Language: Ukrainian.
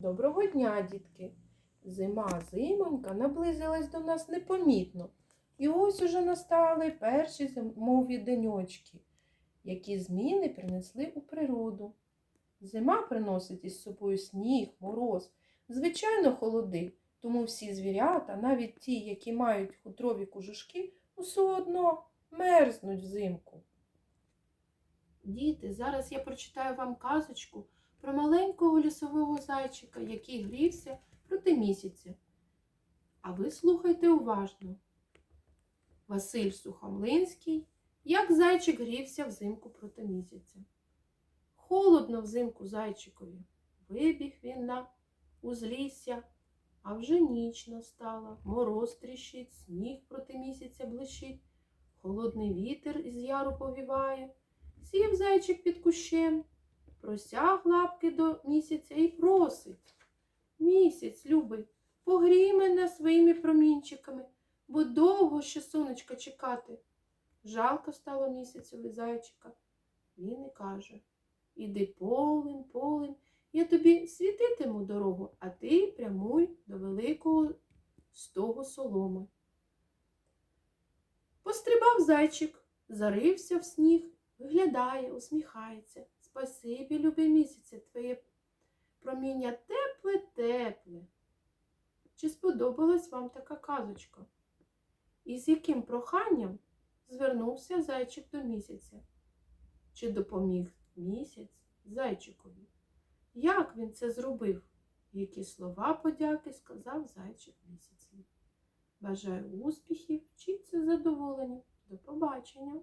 Доброго дня, дітки! Зима зимонька наблизилась до нас непомітно. І ось уже настали перші зимові деньочки, які зміни принесли у природу. Зима приносить із собою сніг, мороз, звичайно, холоди, тому всі звірята, навіть ті, які мають хутрові кожушки, усе одно мерзнуть взимку. Діти, зараз я прочитаю вам казочку про маленького лісового зайчика, який грівся проти місяця. А ви слухайте уважно. Василь Сухомлинський, як зайчик грівся взимку проти місяця. Холодно взимку зайчикові. Вибіг він на узлісся, а вже ніч настала, мороз тріщить, сніг проти місяця блищить, холодний вітер із яру повіває, сів зайчик під кущем, простяг лапки до місяця і просить. Місяць, любий, погрій мене своїми промінчиками, бо довго ще сонечка чекати. Жалко стало місяцеві зайчика. Він і каже Іди полем, полем, я тобі світитиму дорогу, а ти прямуй до великого стогу соломи. Пострибав зайчик, зарився в сніг, виглядає, усміхається. Спасибі, любий місяце, твоє проміння тепле, тепле. Чи сподобалась вам така казочка? І з яким проханням звернувся зайчик до місяця? Чи допоміг місяць зайчикові? Як він це зробив? Які слова подяки сказав зайчик місяцеві? Бажаю успіхів, вчіться з задоволенням. До побачення!